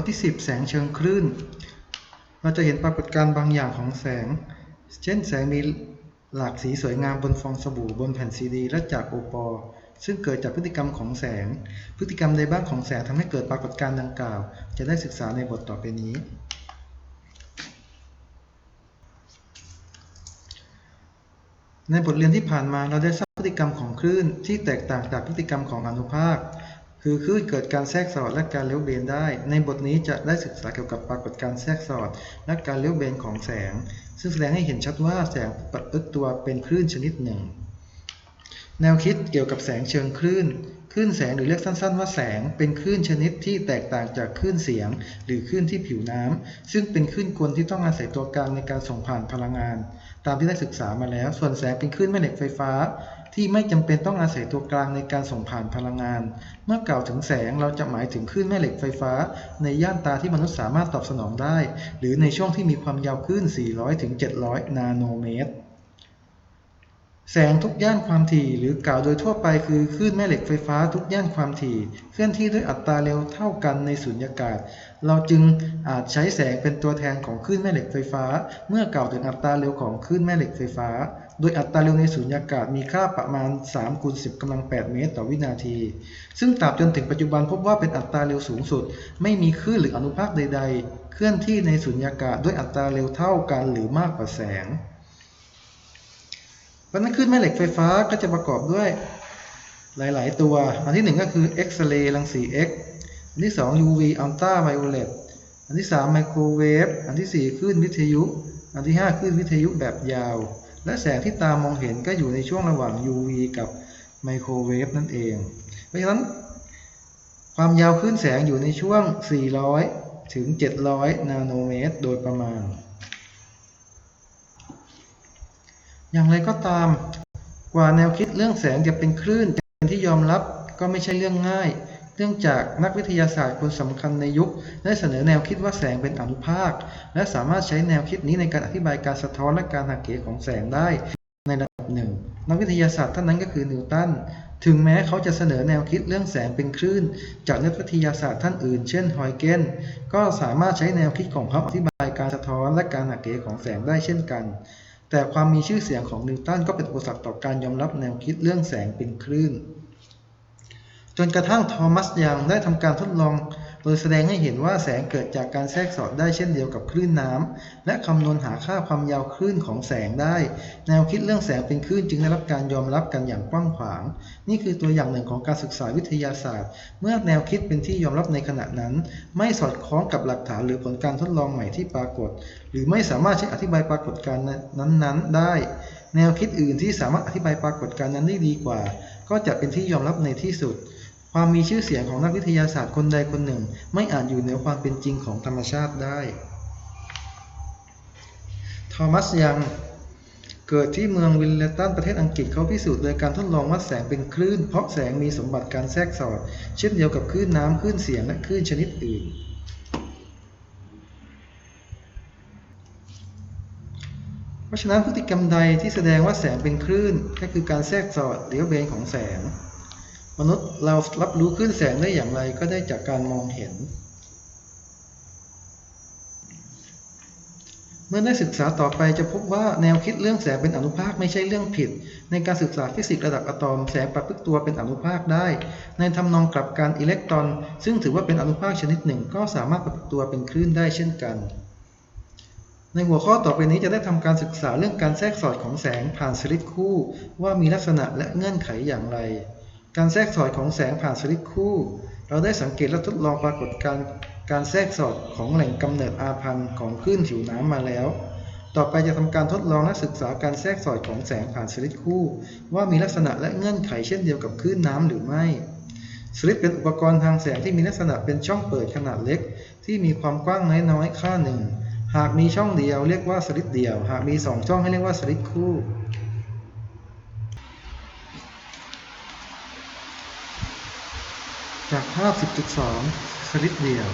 ทที่ 10 แสงเชิงคลื่น เราจะเห็นปรากฏการณ์บางอย่างของแสง เช่นแสงมีหลากสีสวยงามบนฟองสบู่บนแผ่นซีดี และจากโอปอล์ซึ่งเกิดจากพฤติกรรมของแสง พฤติกรรมใดบ้างของแสงทำให้เกิดปรากฏการณ์ดังกล่าว จะได้ศึกษาในบทต่อไปนี้ ในบทเรียนที่ผ่านมาเราได้ทราบพฤติกรรมของคลื่นที่แตกต่างจากพฤติกรรมของอนุภาค คือคลื่นเกิดการแทรกสอดและการเลี้ยวเบนได้ ในบทนี้จะได้ศึกษาเกี่ยวกับปรากฏการแทรกสอดและการเลี้ยวเบนของแสง ซึ่งแสดงให้เห็นชัดว่าแสงประพฤติตัวเป็นคลื่นชนิดหนึ่ง แนวคิดเกี่ยวกับแสงเชิงคลื่นคลื่นแสงหรือเรียกสั้นๆว่าแสงเป็นคลื่นชนิดที่แตกต่างจากคลื่นเสียง หรือคลื่นที่ผิวน้ำซึ่งเป็นคลื่นกลที่ต้องอาศัยตัวกลางในการส่งผ่านพลังงาน ตามที่ได้ศึกษามาแล้ว ส่วนแสงเป็นคลื่นแม่เหล็กไฟฟ้า ที่ไม่จำเป็นต้องอาศัยตัวกลางในการส่งผ่านพลังงาน เมื่อกล่าวถึงแสงเราจะหมายถึงคลื่นแม่เหล็กไฟฟ้า ในย่านตาที่มนุษย์สามารถตอบสนองได้ หรือในช่วงที่มีความยาวคลื่น 400ถึง700 นาโนเมตร แสงทุกย่านความถี่ หรือกล่าวโดยทั่วไปคือคลื่นแม่เหล็กไฟฟ้าทุกย่านความถี่ เคลื่อนที่ด้วยอัตราเร็วเท่ากันในสุญญากาศ เราจึงอาจใช้แสงเป็นตัวแทนของคลื่นแม่เหล็กไฟฟ้า เมื่อกล่าวถึงอัตราเร็วของคลื่นแม่เหล็กไฟฟ้า โดยอัตราเร็วในสุญญากาศมีค่าประมาณ3คูณ10กำลัง 8 เมตรต่อวินาที ซึ่งตราบจนถึงปัจจุบันพบว่าเป็นอัตราเร็วสูงสุด ไม่มีคลื่นหรืออนุภาคใด ๆ เคลื่อนที่ในสุญญากาศด้วยอัตราเร็วเท่ากันหรือมากกว่าแสงเพราะนั้นคลื่นแม่เหล็กไฟฟ้าก็จะประกอบด้วยหลาย ๆ ตัว อันที่หนึ่งก็คือเอ็กซเรย์รังสี X อันที่สอง UV อัลตราไวโอเลตอันที่สามไมโครเวฟ อันที่สี่คลื่นวิทยุ อันที่ห้าคลื่นวิทยุแบบยาว และแสงที่ตามองเห็นก็อยู่ในช่วงระหว่าง UV กับไมโครเวฟนั่นเอง เพราะฉะนั้น ความยาวคลื่นแสงอยู่ในช่วง 400 ถึง 700 นาโนเมตร โดยประมาณ อย่างไรก็ตาม กว่าแนวคิดเรื่องแสงจะเป็นคลื่นจะเป็นที่ยอมรับก็ไม่ใช่เรื่องง่าย เนื่องจากนักวิทยาศาสตร์คนสำคัญในยุค ได้เสนอแนวคิดว่าแสงเป็นอนุภาค และสามารถใช้แนวคิดนี้ในการอธิบายการสะท้อนและการหักเหของแสงได้ในระดับหนึ่ง นักวิทยาศาสตร์ท่านนั้นก็คือนิวตันถึงแม้เขาจะเสนอแนวคิดเรื่องแสงเป็นคลื่น จากนักวิทยาศาสตร์ท่านอื่น เช่นฮอยเกนก็สามารถใช้แนวคิดของเขาอธิบายการสะท้อนและการหักเหของแสงได้เช่นกัน แต่ความมีชื่อเสียงของนิวตันก็เป็นอุปสรรคต่อการยอมรับแนวคิดเรื่องแสงเป็นคลื่น จนกระทั่งทอมัสยังได้ทำการทดลอง โดยแสดงให้เห็นว่าแสงเกิดจากการแทรกสอดได้เช่นเดียวกับคลื่นน้ำและคำนวณหาค่าความยาวคลื่นของแสงได้ แนวคิดเรื่องแสงเป็นคลื่นจึงได้รับการยอมรับกันอย่างกว้างขวาง นี่คือตัวอย่างหนึ่งของการศึกษาวิทยาศาสตร์ เมื่อแนวคิดเป็นที่ยอมรับในขณะนั้น ไม่สอดคล้องกับหลักฐานหรือผลการทดลองใหม่ที่ปรากฏ หรือไม่สามารถใช้อธิบายปรากฏการณ์นั้นๆ ได้ แนวคิดอื่นที่สามารถอธิบายปรากฏการณ์นั้นได้ดีกว่า ก็จะเป็นที่ยอมรับในที่สุด ความมีชื่อเสียงของนักวิทยาศาสตร์คนใดคนหนึ่ง ไม่อาจอยู่เหนือความเป็นจริงของธรรมชาติได้ ทอมัสยังเกิดที่เมืองวิลเลตันประเทศอังกฤษเขาพิสูจน์โดยการทดลองว่าแสงเป็นคลื่น เพราะแสงมีสมบัติการแทรกสอด เช่นเดียวกับคลื่นน้ำคลื่นเสียงและคลื่นชนิดอื่น เพราะฉะนั้นพฤติกรรมใดที่แสดงว่าแสงเป็นคลื่นก็คือการแทรกสอดเลี้ยวเบนของแสง มนุษย์เรารับรู้คลื่นแสงได้อย่างไรก็ได้จากการมองเห็น เมื่อได้ศึกษาต่อไปจะพบว่าแนวคิดเรื่องแสงเป็นอนุภาคไม่ใช่เรื่องผิด ในการศึกษาฟิสิกส์ระดับอะตอมแสงประพฤติตัวเป็นอนุภาคได้ ในทำนองกลับกันอิเล็กตรอน ซึ่งถือว่าเป็นอนุภาคชนิดหนึ่ง ก็สามารถประพฤติตัวเป็นคลื่นได้เช่นกันในหัวข้อต่อไปนี้จะได้ทำการศึกษาเรื่องการแทรกสอดของแสงผ่านสลิตคู่ ว่ามีลักษณะและเงื่อนไขอย่างไร การแทรกสอดของแสงผ่านสลิตคู่ เราได้สังเกตและทดลองปรากฏการการแทรกสอดของแหล่งกำเนิดอาพันธ์ของคลื่นผิวน้ำมาแล้ว ต่อไปจะทำการทดลองและศึกษาการแทรกสอดของแสงผ่านสลิตคู่ ว่ามีลักษณะและเงื่อนไขเช่นเดียวกับคลื่นน้ำหรือไม่ สลิตเป็นอุปกรณ์ทางแสงที่มีลักษณะเป็นช่องเปิดขนาดเล็ก ที่มีความกว้างน้อยๆค่าหนึ่ง หากมีช่องเดียวเรียกว่าสลิตเดียว หากมี 2 ช่องให้เรียกว่าสลิตคู่ จากภาพ 10.2 สลิตเดียว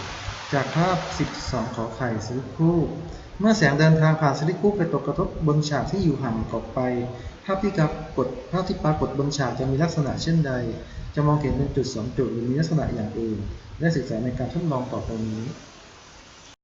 จากภาพ 10.2 ขอไข่สลิปคู่ เมื่อแสงเดินทางผ่านสลิปคู่ไปตกกระทบบนฉากที่อยู่ห่างออกไป ภาพที่ปรากฏภาพที่ปรากฏบนฉากจะมีลักษณะเช่นใด จะมองเห็นเป็นจุดสองจุดหรือมีลักษณะอย่างอื่น ได้ศึกษาในการทดลองต่อไปนี้